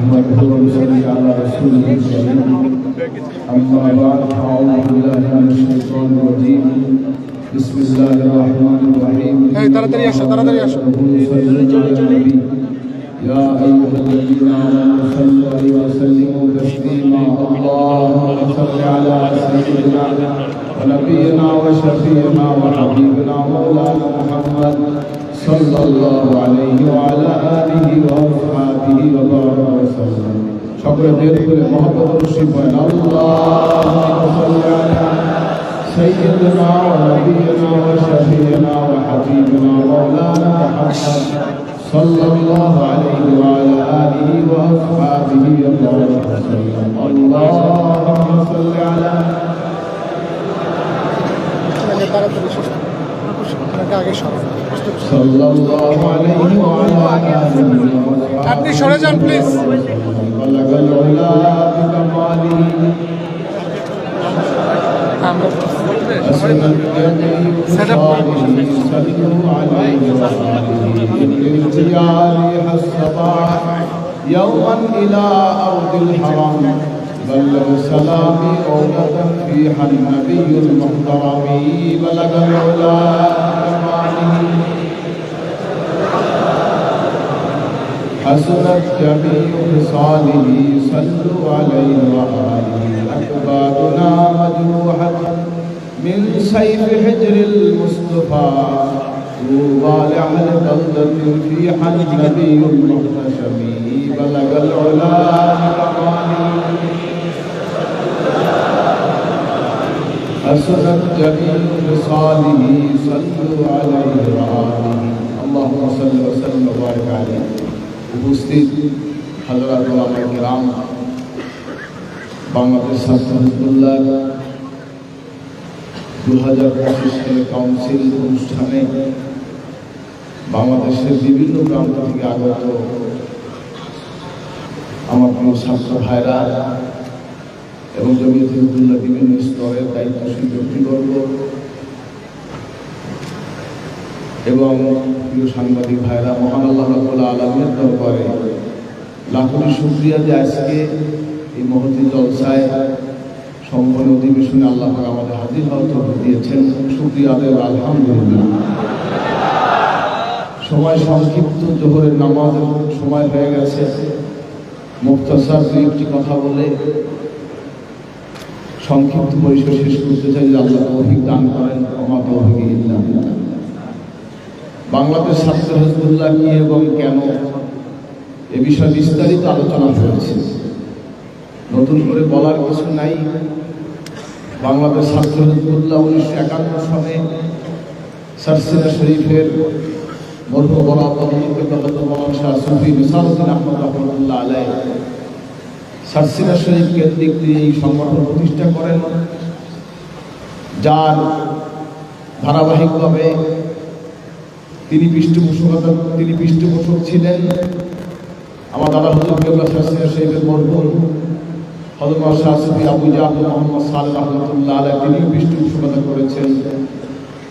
نحمده ونصلي على رسوله الكريم أما بعد فأعوذ بالله من الشيطان الرجيم بسم الله الرحمن الرحيم এই তাড়াতাড়ি আসো তাড়াতাড়ি আসো صلوا على النبي يا أيها الذين آمنوا صلوا عليه وسلموا تسليما اللهم صل على سيدنا ونبينا وشفينا وحبيبنا مولانا محمد صلى الله عليه وعلى آله وأصحابه وبارك وسلم সকলে বের করে মহব্বত রশি পড়েন আল্লাহ سيدنا ونبينا وشفينا وحبيبنا مولانا محمد صلى الله عليه وعلى آله وأصحابه وبارك وسلم اللهم صل على আপনাকে তাড়াতাড়ি শেষ করুন। আপনাকে আগে সরান। صلى الله عليه وعلى آله وأصحابه আপনি সরে যান প্লিজ بلغ العلا بكماله আমরা أسن الجميع صالحه صلوا عليه وآله بالارتجال الصباح يوما إلى أرض الحرم بلغ سلامي أولة فيها النبي المحترم بلغ العلا بكماله حسنت جميع خصاله صلوا عليه وآله أكبادنا مجروحة من سيف حجر المصطفى طوبى لأهل بلدة فيها النبي المحتشم بلغ العلا حسنت جميع خصاله صلوا عليه وآله اللهم صل وسلم وبارك عليه. উপস্থিত হাজরাত কেরাম, বাংলাদেশ ছাত্র দু হাজার পঁচিশ সালে কাউন্সিল অনুষ্ঠানে বাংলাদেশের বিভিন্ন প্রান্ত থেকে আগত আমার প্রিয় ছাত্র ভাইরা এবং জমিয়ত বিভিন্ন স্তরের দায়িত্বশীল ব্যক্তিবর্গ এবং প্রিয় সাংবাদিক ভাইরা, মহান আল্লাহ রাবুল আলমের দরবারে লাখনি শুক্রিয়া যে আজকে এই মহতি জলসায় সম্পন্ন অধিবেশনে আল্লাহ আমাদের হাজির হওয়ার তৌফিক দিয়েছেন। শুক্রিয়া আদায় আলহামদুলিল্লাহ। সময় সংক্ষিপ্ত, জোহরের নামাজ সময় হয়ে গেছে। মুক্তাসার দুই একটি কথা বলে সংক্ষিপ্ত পরিসর শেষ করতে চাই যে আল্লাহ তৌফিক দান করেন আমার তৌফিক। বাংলাদেশ ছাত্র হিজবুল্লাহ কি এবং কেন এ বিষয়ে বিস্তারিত আলোচনা হয়েছে। নতুন করে বলার কিছু নাই। বাংলাদেশ ছাত্র হিজবুল্লাহ উনিশশো একান্ন সালে সারসিনা শরীফের মর্ম শাহ সুফি নিসারুদ্দিন আহমদ রহমতুল্লাহ আলাই সারসিনা শরীফ কেন্দ্রিক তিনি এই সংগঠন প্রতিষ্ঠা করেন। যার ধারাবাহিকভাবে তিনি পৃষ্ঠপোষকতা, তিনি পৃষ্ঠপোষক ছিলেন। আমার দাদা হজর কেবলা শাসিয়া শহীদের মরহুম হজরত শাহ সুফি আবু জাফর মোহাম্মদ সালেহ রহমতুল্লাহ আলাই তিনিও পৃষ্ঠপোষকতা করেছেন।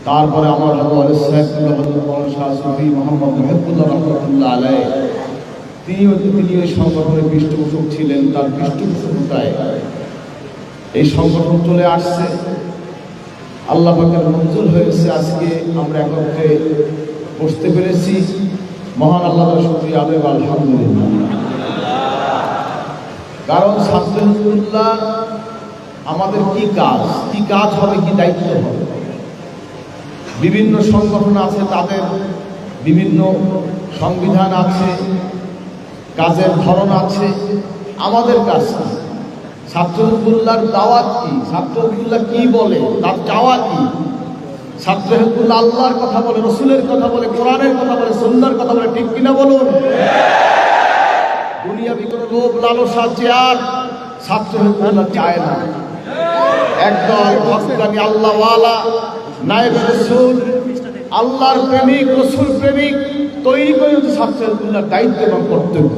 তারপরে আমার হজর সাহেবুল্লাহ হজরত মৌলানা শাহ সুফি মোহাম্মদ মেহবুল্লাহ রহমতুল্লাহ আলাই তিনিও তিনি ওই সংগঠনের পৃষ্ঠপোষক ছিলেন। তার পৃষ্ঠপোষকতায় এই সংগঠন চলে আসছে। আল্লাহ পাকের মঞ্জুর হয়েছে আজকে। আমরা একত্রে বসতে পেরেছি। মহান আল্লাহ শুক্রিয়া আদেব আলহামদুলিল্লাহ। কারণ ছাত্র আমাদের কি কাজ? কি কাজ হবে, কি দায়িত্ব হবে? বিভিন্ন সংগঠন আছে, তাদের বিভিন্ন সংবিধান আছে, কাজের ধরন আছে। আমাদের কাজ কি? ছাত্রহুল্লাহর দাওয়াত কি? ছাত্রহুল্লাহ কি বলে? তার চাওয়া কি? ছাত্র আল্লাহর কথা বলে, রসুলের কথা বলে, কোরআনের কথা বলে সুন্দর কথা বলে, ঠিক কিনা বলুন? দুনিয়া বিগত লোভ লালসা, চেয়ার, ছাত্র হেকুল্লাহ চায় না। একদল ভক্তানি আল্লাহওয়ালা, নায়েব রসুল, আল্লাহর প্রেমিক, রসুল প্রেমিক, তৈরি করে হচ্ছে ছাত্র হেকুল্লাহর দায়িত্ব এবং কর্তব্য।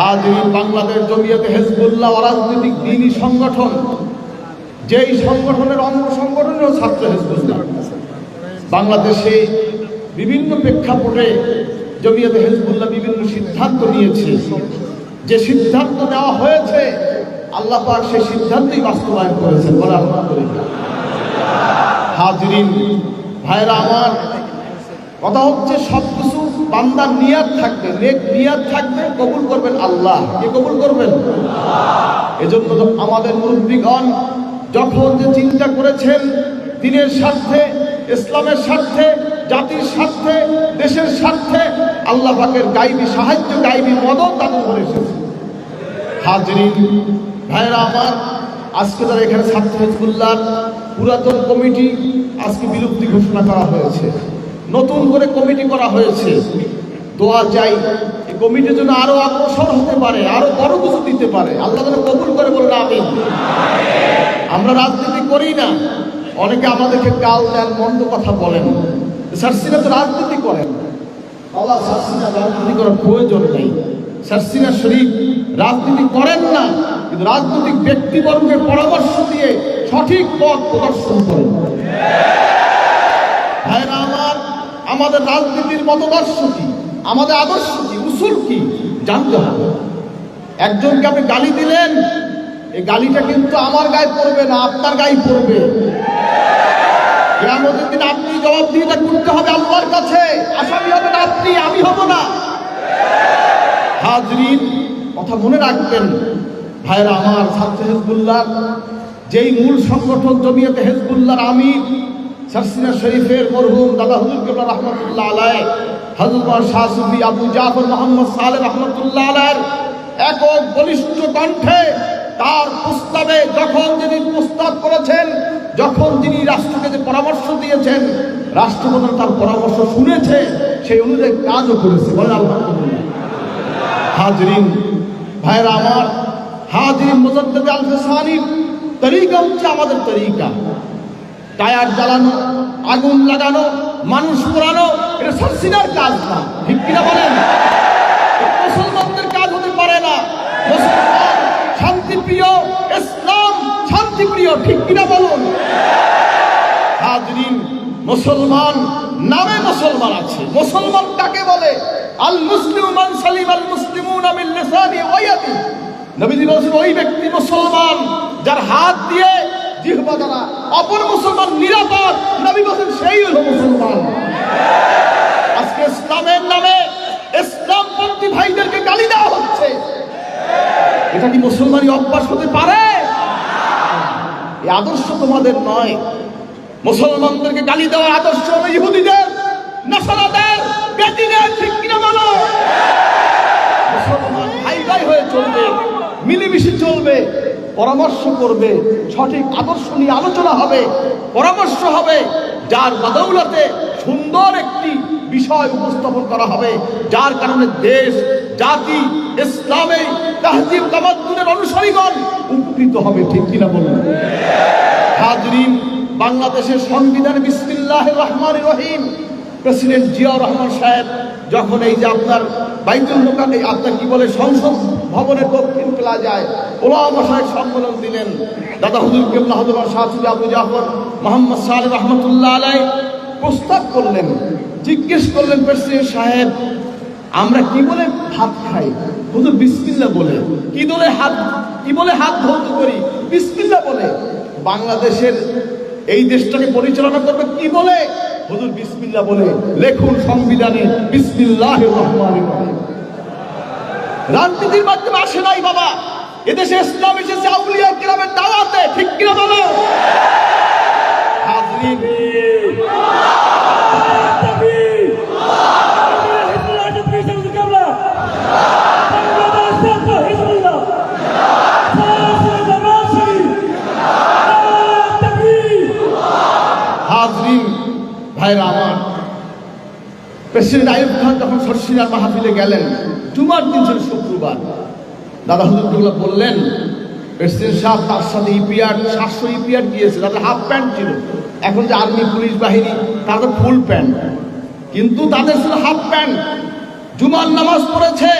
হাজির বাংলাদেশ জমিয়তে হেজবুল্লাহ অরাজনৈতিক দিনী সংগঠন যেই সংগঠনের অঙ্গ সংগঠনেরও ছাত্র হেজবুল্লাহ বাংলাদেশে বিভিন্ন প্রেক্ষাপটে জমিয়তে হেজবুল্লাহ বিভিন্ন সিদ্ধান্ত নিয়েছে। যে সিদ্ধান্ত নেওয়া হয়েছে, আল্লাহ পাক সেই সিদ্ধান্তই বাস্তবায়ন করেছেন বলে হাজরিন ভাইরা আমার, কথা হচ্ছে সব কিছু বান্দার নিয়াত থাকবে, নেক নিয়াত থাকবে, কবুল করবেন আল্লাহ। কে কবুল করবেন? এজন্য আমাদের মুরব্বীগণ যখন যে চিন্তা করেছেন দিনের স্বার্থে, ইসলামের স্বার্থে, জাতির স্বার্থে, দেশের স্বার্থে, আল্লাহ পাকের গাইবি সাহায্য গাইবি মদত তাদের করে এসেছে। হাজরিন ভাইরা আমার, আজকে তারা এখানে ছাত্র হিজবুল্লাহর পুরাতন কমিটি আজকে বিলুপ্তি ঘোষণা করা হয়েছে। নতুন করে কমিটি করা হয়েছে। দোয়া চাই কমিটির জন্য আরও অগ্রসর হতে পারে, আরও বড় কিছু দিতে পারে। আল্লাহ যেন কবুল করে বলে আমি আমরা রাজনীতি করি না। অনেকে আমাদেরকে কাল দেন, মন্দ কথা বলেন। সার্সিনা তো রাজনীতি করেন। আল্লাহ সার্সিনা রাজনীতি করার প্রয়োজন নেই। সার্সিনা শরীফ রাজনীতি করেন না, কিন্তু রাজনৈতিক ব্যক্তিবর্গের পরামর্শ দিয়ে সঠিক পথ প্রদর্শন করেন। ভাইরা আমার, আমাদের রাজনীতির মতদর্শ কি? আমাদের আদর্শ কি? উসুল কি? জানতে হবে। একজনকে আপনি গালি দিলেন, এই গালিটা কিন্তু আমার গায়ে পড়বে না, আপনার গায়ে পড়বে। কেয়ামতের দিন আপনি জবাবদিহিতা করতে হবে আল্লাহর কাছে। আসামি হবেন আপনি, আমি হব না। হাজরিন, কথা মনে রাখবেন ভাইরা আমার ছাত্র হেজবুল্লাহ, যেই মূল সংগঠন জমিয়তে হেজবুল্লাহর সারসিনা শরীফের মরহুম দাদা হুজুর রহমতুল্লাহ আলাই হজরত শাহ সুফি আবু জাফর মোহাম্মদ সালে রহমতুল্লাহ আলাইয়ের একক বলিষ্ঠ কণ্ঠে তার প্রস্তাবে যখন তিনি প্রস্তাব করেছেন, যখন তিনি রাষ্ট্রকে যে পরামর্শ দিয়েছেন, রাষ্ট্রপ্রধান তার পরামর্শ শুনেছে, সেই অনুযায়ী কাজও করেছে। বলেন হাজরিন ভাইরা আমার, হাজরিন মুজাদ্দিদ আল ফেসানির তরিকা হচ্ছে আমাদের তরিকা। টায়ার জ্বালানো, আগুন লাগানো, মানুষ পোড়ানো এটা কাজ না। ঠিক বলেন? মুসলমানদের কাজ হতে পারে না। মুসলমান শান্তিপ্রিয়, ইসলাম শান্তিপ্রিয়, ঠিক কিনা বলুন? হাজরিন মুসলমান নামে মুসলমান আছে। মুসলমান কাকে বলে? আল মুসলিম মান সালিম আল মুসলিমুন মিন লিসানি ওয়া ইয়াদি। নবীজি বলেছেন, ওই ব্যক্তি মুসলমান যার হাত দিয়ে জিহ্বা দ্বারা অপর মুসলমান নিরাপদ। নবী বলেছেন, সেই হলো মুসলমান। আজকে ইসলামের নামে ইসলামপন্থী ভাইদেরকে গালি দেওয়া হচ্ছে। এটা কি মুসলমানি অভ্যাস হতে পারে? এই আদর্শ তোমাদের নয়। মুসলমানদেরকে গালি দেওয়ার আদর্শ হলো ইহুদিদের, নাসারাদের, বেদিনের, ঠিক কিনা বলো? মুসলমান ভাই ভাই হয়ে চলবে, মিলেমিশে চলবে, পরামর্শ করবে, সঠিক আদর্শ নিয়ে আলোচনা হবে, পরামর্শ হবে, যার বদৌলতে সুন্দর একটি বিষয় উপস্থাপন করা হবে, যার কারণে দেশ, জাতি, ইসলামে তাহজিব তামাদ্দুনের অনুসারীগণ উপকৃত হবে, ঠিক কিনা বলুন? হাজরিন, বাংলাদেশের সংবিধান বিসমিল্লাহ রহমান রহিম। প্রেসিডেন্ট জিয়াউর রহমান সাহেব যখন এই যে আপনার বাইতুল মোকাম এই আপনার কি বলে, সংসদ ভবনের দক্ষিণ প্লাজায় ওলামা সাহেব সম্মেলন দিলেন, দাদা হুজুর কেবলা হজর শাহসুল আবু জাফর মোহাম্মদ সাহেব রহমতুল্লাহ আলাই প্রস্তাব করলেন, জিজ্ঞেস করলেন, প্রেসিডেন্ট সাহেব, আমরা কি বলে ভাত খাই? হুজুর বিসমিল্লা বলে, কি বলে হাত, কি বলে হাত ধৌত করি? বিসমিল্লা বলে, বাংলাদেশের এই দেশটাকে পরিচালনা করবে কি বলে? হুজুর বিসমিল্লা বলে, লেখুন সংবিধানে বিসমিল্লাহ রহমান রাজনীতির মাধ্যমে আসে নাই বাবা। এদেশে ইসলাম এসেছে আউলিয়া কিরামের দাওয়াতে ঠিক কিনা বলো হাজরিন হাজরিন ভাইরা আমার প্রেসিডেন্ট আইব খান যখন সরসিনার মাহফিলে গেলেন, জুমার দিন ছিল শুক্রবার। দাদা হুজুরগুলো বললেন, প্রেসিডেন্ট সাহেব তার সাথে ইপিআর, সাতশো ইপিআর দিয়েছে, তাদের হাফ প্যান্ট ছিল। এখন যে আর্মি, পুলিশ বাহিনী তাদের ফুল প্যান্ট। কিন্তু তাদের ছিল হাফ প্যান্ট। জুমার নামাজ পড়েছে,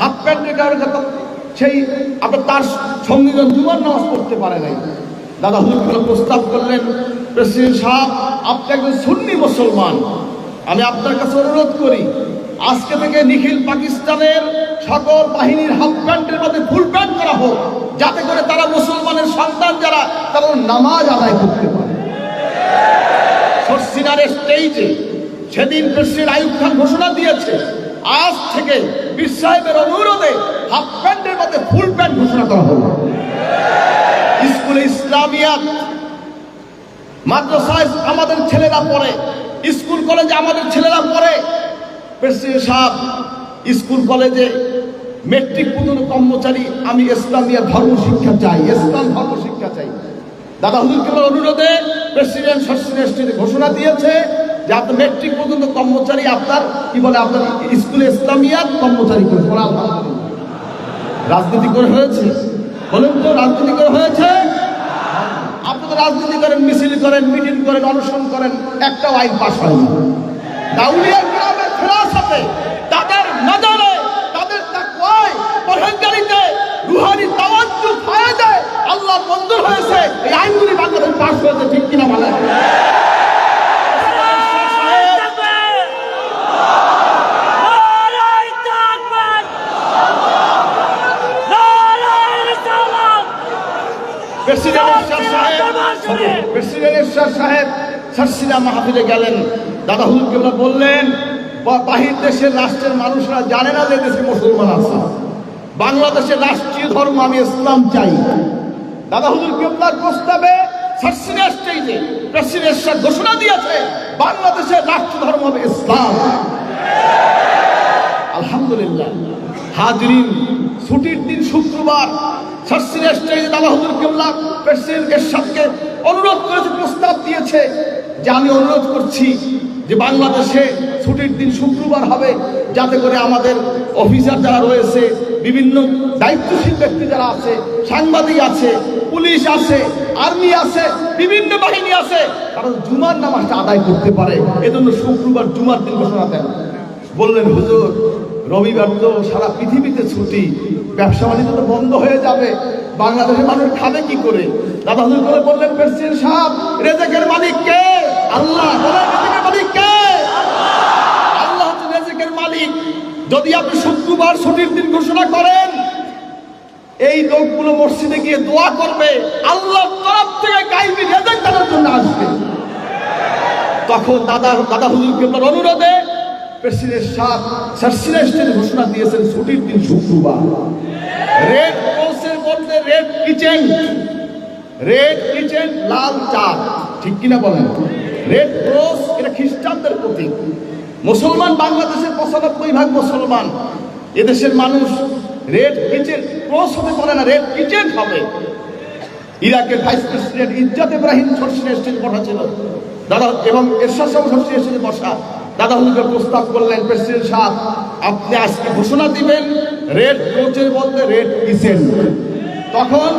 হাফ প্যান্টের কারণে সেই আপনার তার সঙ্গে জুমার নামাজ পড়তে পারে নাই। দাদা হুজুরগুলো প্রস্তাব করলেন, প্রেসিডেন্ট সাহেব, আপনি একজন সুন্নি মুসলমান। আমি আপনার কাছে অনুরোধ করি, আজকে থেকে নিখিল পাকিস্তানের সকল বাহিনীর হাফ প্যান্টের মধ্যে ফুল প্যান্ট করা হোক, যাতে করে তারা মুসলমানের সন্তান যারা, তারা নামাজ আদায় করতে পারে। স্টেজে সেদিন প্রেসিডেন্ট আয়ুব খান ঘোষণা দিয়েছে, আজ থেকে বীর সাহেবের অনুরোধে হাফ প্যান্টের মধ্যে ফুল প্যান্ট ঘোষণা করা হলো স্কুলে ইসলামিয়াত, মাদ্রাসায় আমাদের ছেলেরা পড়ে স্কুল কলেজে আমাদের ছেলেরা পড়ে। প্রেসিডেন্ট সাহেব, স্কুল কলেজে মেট্রিক পর্যন্ত কর্মচারী, আমি ইসলামিয়া ধর্ম শিক্ষা চাই, ইসলাম ধর্ম শিক্ষা চাই। দাদা হুজুর কেবল অনুরোধে প্রেসিডেন্ট সরসিনেস্টিতে ঘোষণা দিয়েছে যে আপনার মেট্রিক পর্যন্ত কর্মচারী আপনার, কি বলে আপনার, স্কুলে ইসলামিয়াত কর্মচারী করে। রাজনীতি করে হয়েছে। বলুন তো, রাজনীতি করে হয়েছে? রাজনীতি করেন, মিছিল করেন, মিটিং করেন, অনশন করেন একটা আইন পাস হয় দাউলিয়া গ্রামের ফেরাসাতে তাদের নজরে তাদের তাকওয়ায়, পরহেজগারিতে রুহানি তাওয়াজ্জু ফায়দায় আল্লাহ বন্ধ হয়েছে। এই আইনগুলি বাংলাদেশ পাস হয়েছে ঠিক কিনা বলেন? প্রেসিডেন্ট শাহ সাহেব। প্রেসিডেন্ট শাহ সাহেব সারসিনা মাহফিলে গেলেন। দাদা হুজুর কেবলা বললেন বাহির দেশের রাষ্ট্রের মানুষরা জানে না যে দেশে মুসলমান আছে। বাংলাদেশের রাষ্ট্রীয় ধর্ম আমি ইসলাম চাই। দাদা হুজুর কেবলার প্রস্তাবে স্টেজে প্রেসিডেন্ট শাহ ঘোষণা দিয়েছে বাংলাদেশের রাষ্ট্র ধর্ম হবে ইসলাম। আলহামদুলিল্লাহ। হাজরিন ছুটির দিন শুক্রবার সার্সিনের স্টেজে হুজুর কেবলা প্রেসিডেন্ট এরশাদকে অনুরোধ করেছে, প্রস্তাব দিয়েছে যে আমি অনুরোধ করছি যে বাংলাদেশে ছুটির দিন শুক্রবার হবে, যাতে করে আমাদের অফিসার যারা রয়েছে, বিভিন্ন দায়িত্বশীল ব্যক্তি যারা আছে, সাংবাদিক আছে, পুলিশ আছে, আর্মি আছে, বিভিন্ন বাহিনী আছে, তারা জুমার নামাজটা আদায় করতে পারে। এজন্য শুক্রবার জুমার দিন ঘোষণা দেন। বললেন, হুজুর, রবিবার তো সারা পৃথিবীতে ছুটি। ব্যবসা বাণিজ্য তো বন্ধ হয়ে যাবে। বাংলাদেশের মানুষ খাবে কি করে? দাদা হুজুর করে বললেন প্রেসিডেন্ট সাহেব রেজেকের মালিক কে? আল্লাহ মালিক কে? আল্লাহ হচ্ছে মালিক। যদি আপনি শুক্রবার ছুটির দিন ঘোষণা করেন, এই লোকগুলো মসজিদে গিয়ে দোয়া করবে, আল্লাহ তরফ থেকে গাইবি, রেজেক তাদের জন্য আসবে। তখন দাদা দাদা হুজুর কেবলার অনুরোধে প্রেসিডেন্ট শাহ সার্সিনেস্টের ঘোষণা দিয়েছেন ছুটির দিন শুক্রবার। রেড ক্রসের মধ্যে রেড কিচেন। রেড কিচেন, লাল চাঁদ ঠিক কিনা বলেন? রেড ক্রস, এটা খ্রিস্টানদের প্রতীক। মুসলমান বাংলাদেশের পঁচানব্বই ভাগ মুসলমান। এদেশের মানুষ রেড কিচেন, ক্রস হতে পারে না, রেড কিচেন হবে। ইরাকের ভাইস প্রেসিডেন্ট ইজ্জাত ইব্রাহিম বসা ছিল। দাদা, এবং এরশাদ সাহেব স্টেজে বসা। দাদা হুজুরকে প্রস্তাব করলেন, প্রেসিডেন্ট সাহেব, আপনি আজকে ঘোষণা দিবেন, রেড কোচের বলতে রেড কিচেন তখন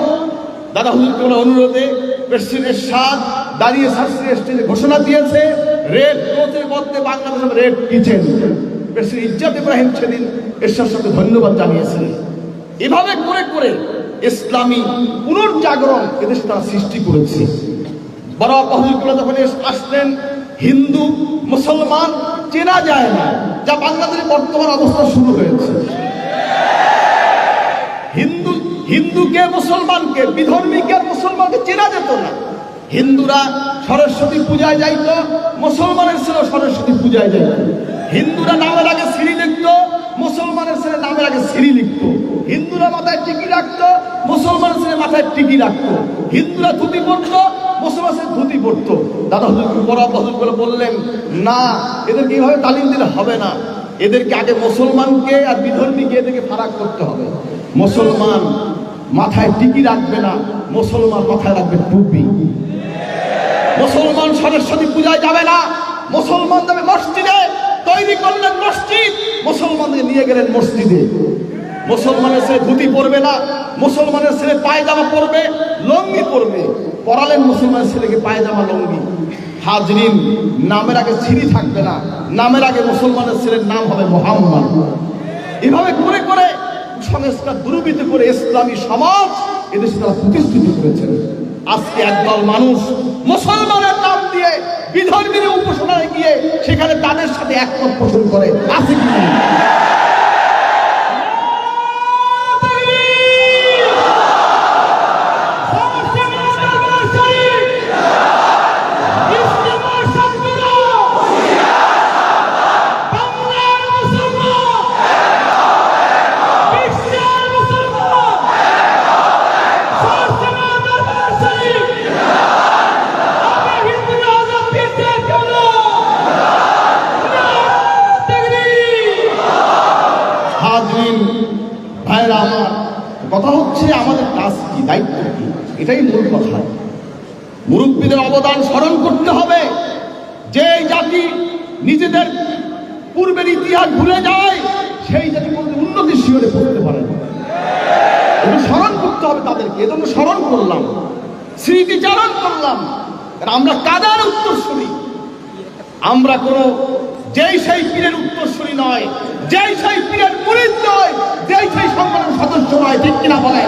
দাদা হুজুর কোনো অনুরোধে প্রেসিডেন্ট সাদ দাঁড়িয়ে সরসিনের স্টেজে ঘোষণা দিয়েছে, রেড কোচের বলতে Bangladesh red crescent president Izzat Ibrahim সেদিন এরশাদ সাথে ধন্যবাদ জানিয়েছেন। এভাবে করে করে ইসলামী পুনর্জাগরণ এদেশে তারা সৃষ্টি করেছে। বড় বহুগুলো যখন আসলেন হিন্দু, মুসলমান, চেনা যায় না, যা বাংলাদেশের বর্তমান অবস্থা শুরু হয়েছে। হিন্দু, হিন্দুকে, মুসলমানকে, বিধর্মীকে, মুসলমানকে চেনা যেত না। হিন্দুরা সরস্বতী পূজায় যাইত, মুসলমানের ছিল সরস্বতী পূজায় যাইত। হিন্দুরা নামের আগে সিঁড়ি লিখত, মুসলমানের ছেলে নামের আগে সিঁড়ি লিখত। হিন্দুরা মাথায় টিকি রাখতো, মুসলমানের ছেলে মাথায় টিকি রাখতো। হিন্দুরা ধুতি পরতো মুসলমান ছেলে ধুতি পরতো দাদা হুজুর বড় হুজুর করে বললেন, না, এদেরকে এইভাবে তালিম দিলে হবে না। এদেরকে আগে মুসলমানকে আর বিধর্মীকে এদেরকে ফারাক করতে হবে। মুসলমান মাথায় টিকি রাখবে না, মুসলমান মাথায় রাখবে টুপি। মুসলমান সরস্বতী পূজায় যাবে না, মুসলমান যাবে মসজিদে, তৈরি করলেন মসজিদ মুসলমানদের নিয়ে গেলেন মসজিদে। মুসলমানের ছেলে ধুতি পরবে না, মুসলমানের ছেলে পায়জামা পরবে লঙ্গি পরবে। পরালেন মুসলমানের ছেলেকে পায়জামা লঙ্গি। হাজরিন, নামের আগে ছিঁড়ি থাকবে না। নামের আগে মুসলমানের ছেলের নাম হবে মোহাম্মদ। এভাবে করে করে সংস্কার দুর্বৃত্ত করে ইসলামী সমাজ এদেশে তারা প্রতিষ্ঠিত করেছেন আজকে একদল মানুষ মুসলমানের নাম দিয়ে বিধর্মীর উপাসনায় গিয়ে সেখানে তাদের সাথে একমত পোষণ করে। আছে কি উত্তরসূরি। আমরা কোনো যেই সেই পীরের উত্তরসূরি নয়, যেই সেই পীরের মুরিদ নয়, যেই সেই সংগঠনের সদস্য নয়, ঠিক কিনা বলেন?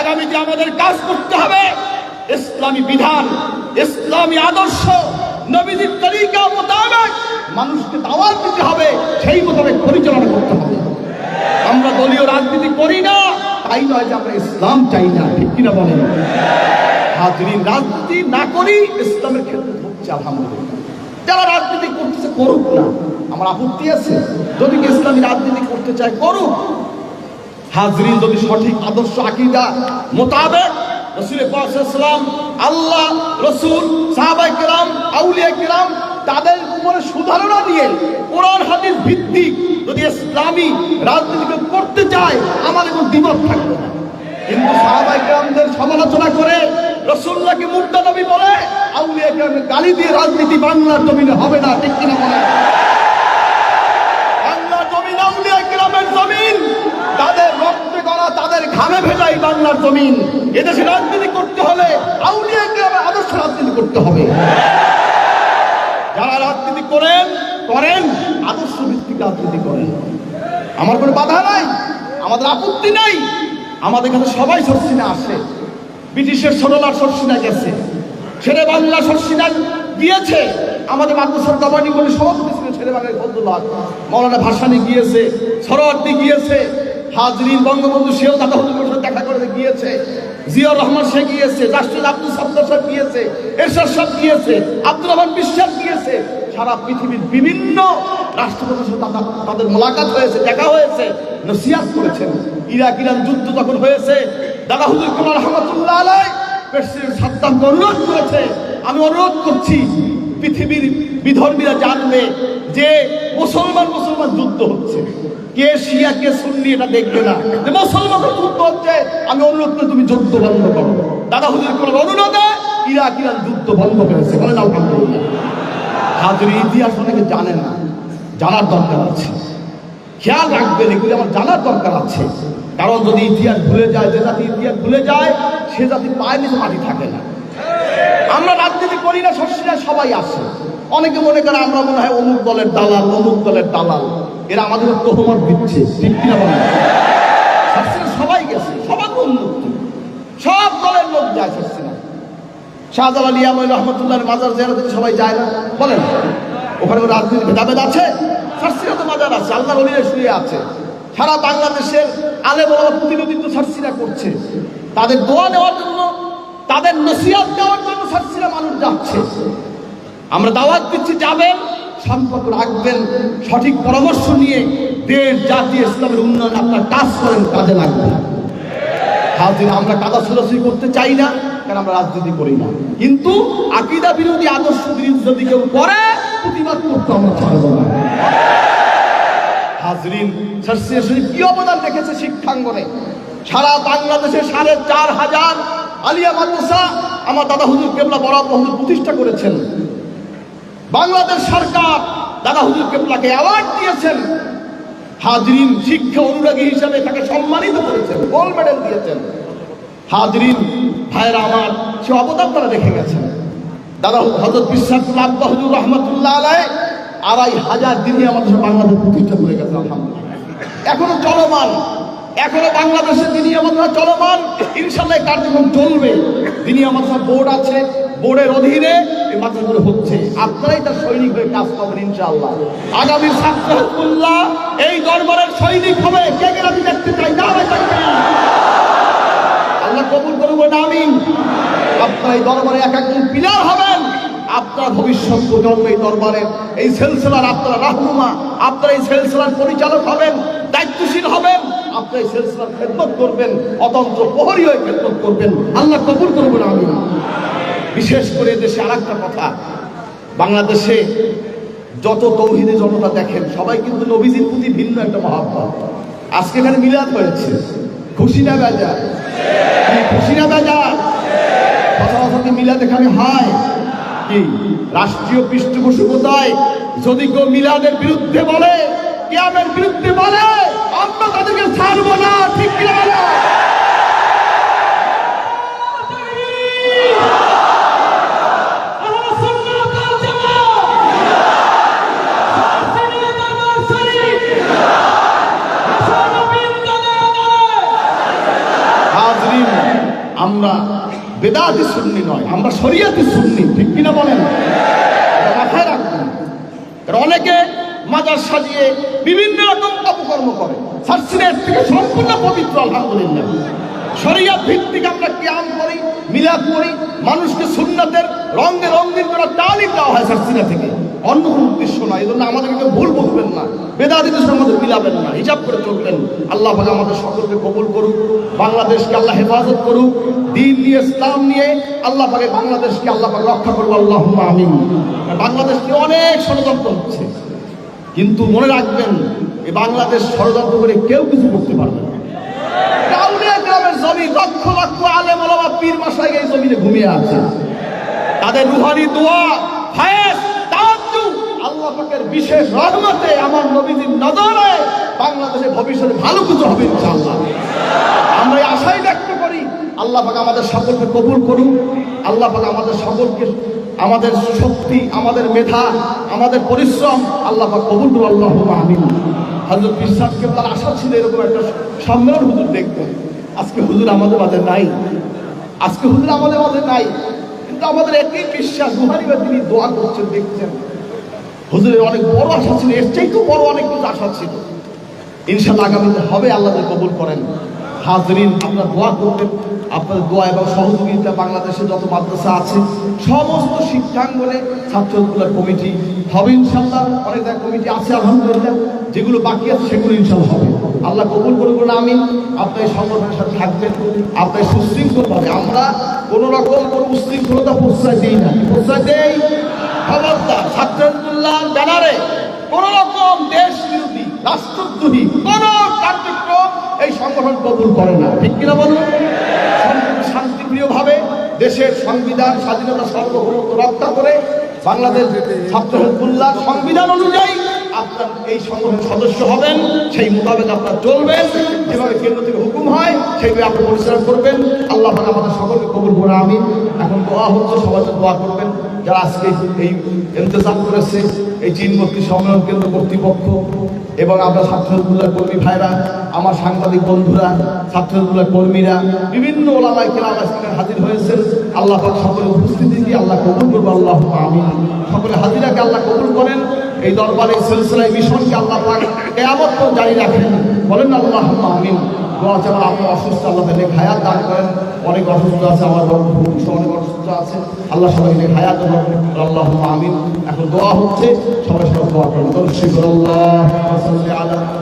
আগামীতে আমাদের কাজ করতে হবে, ইসলামী বিধান, ইসলামী আদর্শ, নবীজির তরিকা মোতাবেক মানুষকে দাওয়াত দিতে হবে, সেই মোতাবেক পরিচালনা করতে হবে। আমরা দলীয় রাজনীতি করি না, তাই নয় যে আমরা ইসলাম চাই না, ঠিক কিনা বলেন? হাজরিন রাজনীতি না করি, ইসলামের ক্ষেত্রে হচ্ছে আলহামদুলিল্লাহ। যারা রাজনীতি করতেছে করুক না, আমার আপত্তি আছে। যদি ইসলামী রাজনীতি করতে চায় করুক। হাজরিন যদি সঠিক আদর্শ, আকিদা মোতাবেক রসুল পাকসাল্লাম আল্লাহ, রসুল সাহাবাই কেরাম, আউলিয়া কেরাম, তাদের উপরে সুধারণা দিয়ে কোরআন, হাদিস ভিত্তিক যদি ইসলামী রাজনীতি কেউ করতে চায় আমাদের কোনো দ্বিমত থাকবে না। কিন্তু সাহাবাই কেরামদের সমালোচনা করে রসুল্লাহকে মুর্দা নবী বলে, আউলিয়া কেরামকে গালি দিয়ে রাজনীতি বাংলার জমিনে হবে না, ঠিক কিনা বলে বাংলার জমিন, আউলিয়া গ্রামের জমিন। তাদের রক্তে গড়া, তাদের ঘামে ভেজাই বাংলার জমিন। এদেশে রাজনীতি করতে হলে আউলিয়া গ্রামের আদর্শ রাজনীতি করতে হবে। যারা রাজনীতি করেন করেন, আদর্শ ভিত্তিক রাজনীতি করেন। আমার কোনো বাধা নাই, আমাদের আপত্তি নাই। আমাদের কাছে সবাই সরসিনা আসে। ব্রিটিশের সরলার সরসিনা গেছে। ছেড়ে বাংলা সরসিনা দিয়েছে। আমাদের মাদ্রাসার দাবানি বলে সভাপতি ছিলেন ছেড়ে বাংলার মৌলানা ভাসানি গিয়েছে সরোয়ার্দি গিয়েছে, হাজরিন বঙ্গবন্ধু সেও দাদা হুজুরের সাথে দেখা করে গিয়েছে, জিয়াউর রহমান শেখ গিয়েছে রাষ্ট্রীয় আব্দুল সত্তর সাহেব গিয়েছে, এরশাদ সাহেব গিয়েছে, আব্দুর রহমান বিশ্বাস গিয়েছে। সারা পৃথিবীর বিভিন্ন রাষ্ট্রপতির সাথে তাদের- মোলাকাত হয়েছে, দেখা হয়েছে, নসিহাত করেছেন। ইরাক ইরান যুদ্ধ যখন হয়েছে দাদা হুজুর কুমার রহমতুল্লাহ আলাই প্রেসিডেন্ট সাদ্দামকে অনুরোধ করেছে। আমি অনুরোধ করছি, পৃথিবীর বিধর্মীরা জানবে যে মুসলমান মুসলমান যুদ্ধ হচ্ছে। কে শিয়া, কে সুন্নি, এটা দেখবে না। যে মুসলমানের যুদ্ধ হচ্ছে, আমি অনুরোধ করি তুমি যুদ্ধ বন্ধ করো। দাদা হুজুর কোন অনুরোধে ইরাক, ইরান যুদ্ধ বন্ধ করেছে, বলেন আলহামদুলিল্লাহ। হাজরি ইতিহাস অনেকে জানে না, জানার দরকার আছে। খেয়াল রাখবেন, এগুলি আমার জানার দরকার আছে। কারণ যদি ইতিহাস ভুলে যায়, যে জাতি ইতিহাস ভুলে যায়, সে জাতি পায়ের নিচে মাটি থাকে না। আমরা রাজনীতি করি না শস্যরা সবাই আসে অনেকে মনে করে আমরা মনে হয় অমুক দলের দালাল, অমুক দলের দালাল। এরা আমাদের তহমত দিচ্ছে, ঠিক কিনা শস্যরা সবাই গেছে, সবার উন্মুক্তি সব দলের লোক যায় শস্যরা শাহজালাল ইয়ামুল রহমতুল্লাহর মাজার জিয়ারতে সবাই যায় না? বলেন। ওখানে রাজনীতি ভেদাভেদ আছে সার্সিরা তো মাজার আছে আল্লাহ বলিয়ে শুয়ে আছে। সারা বাংলাদেশের আলে বড় প্রতিনিধিত্ব সার্সিরা করছে। তাদের দোয়া নেওয়ার জন্য, তাদের নসিহত দেওয়ার জন্য সার্সিরা মানুষ যাচ্ছে। আমরা দাওয়াত দিচ্ছি, যাবেন, সম্পর্ক রাখবেন, সঠিক পরামর্শ নিয়ে দেশ, জাতি, ইসলামের উন্নয়ন আপনার কাজ করেন, কাজে লাগবে। হাজির আমরা কাদা ছোড়াছুড়ি করতে চাই না, কারণ আমরা রাজনীতি করি না। কিন্তু আকিদা বিরোধী আদর্শ বিরোধী যদি কেউ করে, প্রতিবাদ করতে আমরা ছাড়ব না। হাজরিন সার্সিয়া কি অবদান রেখেছে শিক্ষাঙ্গনে? সারা বাংলাদেশে সাড়ে চার হাজার আলিয়া মাদ্রাসা আমার দাদা হুজুর কেবলা বড় হুজুর প্রতিষ্ঠা করেছেন। বাংলাদেশ সরকার দাদা হুজুর কেবলাকে অ্যাওয়ার্ড দিয়েছেন। হাজরিন শিক্ষা অনুরাগী হিসাবে তাকে সম্মানিত করেছেন গোল্ড মেডেল দিয়েছেন। হাজরিন ভাইরা আমার, সে অবদান তারা রেখে গেছেন। দাদা হজরত বিশ্বাসুল আব্বা হুজুর রহমতুল্লাহ আলাই আড়াই হাজার দিনই আমাদের বাংলাদেশ প্রতিষ্ঠা করে গেছে, আলহামদুলিল্লাহ। এখনও চলমান, এখনও বাংলাদেশের দিনই আমাদের চলমান। ইনশাল্লাহ কার্যক্রম চলবে। দিনী আমাদের বোর্ড আছে, বোর্ডের অধীনে এই মাদ্রাসাগুলো হচ্ছে। আপনারাই তার সৈনিক হয়ে কাজ করবেন ইনশাআল্লাহ। আগামী ছাত্র হিজবুল্লাহ এই দরবারের সৈনিক হবে। কে কে আমি দেখতে চাই? না আল্লাহ কবুল করব না আমিন। আপনার এই দরবারে এক একজন পিলার হবেন। আপনার ভবিষ্যৎ প্রজন্ম এই দরবারে এই সেলসেলার আপনারা রাহনুমা, আপনারা এই সেলসেলার পরিচালক হবেন, দায়িত্বশীল হবেন, আপনার এই সেলসেলার খেদমত করবেন, অতন্ত্র প্রহরী হয়ে খেদমত করবেন। আল্লাহ কবুল করবেন আমি বিশেষ করে দেশে আর কথা, বাংলাদেশে যত তৌহিদি জনতা দেখেন, সবাই কিন্তু নবীজির প্রতি ভিন্ন একটা মহাব্বত। আজকে এখানে মিলাদ হয়েছে। খুশি না বেজা খুশি না বেজা সচরাচর মিলাদ এখানে হয়। কি রাষ্ট্রীয় পৃষ্ঠপোষকতায় যদি কেউ মিলাদের বিরুদ্ধে বলে, কিয়ামের বিরুদ্ধে বলে, আমরা তাদেরকে ছাড়বো না, ঠিক আমরা বেদাতি সুন্নি নয়, আমরা শরিয়াতি সুন্নি, ঠিক কিনা বলেন? মাথায় রাখবেন। অনেকে মাজার সাজিয়ে বিভিন্ন রকম অপকর্ম করে। সার্সিনের থেকে সম্পূর্ণ পবিত্র, আলহামদুলিল্লাহ। শরিয়াত ভিত্তিক আমরা ক্যাম করি মিলাদ করি মানুষকে সুন্নাতের রঙে রঙিন করার তালিম দেওয়া হয় সার্সিনা থেকে। অন্য কোনো উদ্দেশ্য নয় এই জন্য আমাদেরকে ভুল বলবেন না বেদাতিদের সঙ্গে মিলাবেন না হিসাব করে চলবেন। আল্লাহ পাক আমাদের সকলকে কবুল করুক, বাংলাদেশকে আল্লাহ হেফাজত করুক, দিন নিয়ে, ইসলাম নিয়ে, আল্লাহ পাকে বাংলাদেশকে আল্লাহ পাক রক্ষা করব আল্লাহ আমিন। বাংলাদেশকে অনেক ষড়যন্ত্র হচ্ছে, কিন্তু মনে রাখবেন, এই বাংলাদেশ ষড়যন্ত্র করে কেউ কিছু করতে পারবে না। জমি লক্ষ লক্ষ আলেম পীর মাসায় এই জমিনে ঘুমিয়ে আছে। তাদের রুহানি দোয়া তাওয়াজ্জু আল্লাহ বিশেষ আমার বাংলাদেশে ভবিষ্যতে ভালো কিছু আমরা আল্লাহ আমাদের কবুল আল্লাহ আমাদের আমাদের শক্তি, আমাদের মেধা, আমাদের পরিশ্রম, আল্লাহ কবুল আল্লাহ আমিন। হজরত বিশ্বাসকে তার আশা ছিল এরকম একটা সম্মেলন হুজুর দেখবেন আজকে হুজুর আমাদের মাঝে নাই। আজকে হুজুর আমাদের মাঝে নাই। কিন্তু আমাদের একই বিশ্বাস, বুহারি বা তিনি দোয়া করছেন, দেখছেন। হুজুরের অনেক বড় আশা ছিল, এর চাইতেও বড় অনেক কিছু আশা ছিল। ইনশাল্লাহ আগামীতে হবে, আল্লাহ কবুল করেন। হাজরিন, আপনার দোয়া করবেন। আপনার দোয়া এবং সহযোগিতা বাংলাদেশে যত মাদ্রাসা আছে, সমস্ত শিক্ষাঙ্গনে ছাত্রগুলোর কমিটি হবে ইনশাল্লাহ অনেক কমিটি আছে, আলহামদুলিল্লাহ। যেগুলো বাকি আছে, সেগুলো ইনশাল্লাহ হবে। আল্লাহ কবুল করবেন আমি আপনার সংগঠনের সাথে থাকবেন। আপনার সুশৃঙ্খলভাবে আমরা কোনো রকম কোনো উশৃঙ্খলতা প্রশ্রয় দিই না। প্রশ্রয় দেই? খবরদার ছাত্রুল্লাহ ব্যানারে কোন রকম দেশ বিরোধী, রাষ্ট্রদ্রোহী কোন কার্যক্রম এই সংগঠন কবুল করে না। ঠিক কিনা বলুন? শান্তিপ্রিয় ভাবে দেশের সংবিধান, স্বাধীনতা সার্বভৌমত্ব রক্ষা করে বাংলাদেশ ছাত্র হিজবুল্লাহ সংবিধান অনুযায়ী আপনার এই সংগঠনের সদস্য হবেন, সেই মোতাবেক আপনার চলবেন যেভাবে কেন্দ্র থেকে হুকুম হয়, সেইভাবে আপনি পরিচালনা করবেন। আল্লাহ আমাদের সকলকে কবুল করে আমি এখন দোয়া হচ্ছে, সবাই দোয়া করবেন। যারা আজকে এই ইন্তজাম করেছে, এই চীন ভর্তি সম্মেলন কেন্দ্র কর্তৃপক্ষ এবং আমরা ছাত্রগুলার কর্মী ভাইরা আমার সাংবাদিক বন্ধুরা ছাত্রগুলার কর্মীরা বিভিন্ন ওলামাই কেরাম আজকে হাজির হয়েছেন আল্লাহ সকলের উপস্থিতি দিয়ে আল্লাহ কবুল করব আল্লাহ আমি সকলে হাজিরাকে আল্লাহ কবুল করেন এই দরবারে সিলসিলায় মিশনকে আল্লাহ পাক কেয়ামত জারি রাখেন বলেন আল্লাহ আমিন দোয়া চাওয়া আপনি অসুস্থ আল্লাহ তাদের হায়াত দান করেন অনেক অসুস্থ আছে আমার বন্ধু অনেক অসুস্থ আছে আল্লাহ সবাইকে হায়াত দান করেন আল্লাহ আমিন এখন দোয়া হচ্ছে সবাই সবাই দোয়া করেন আল্লাহ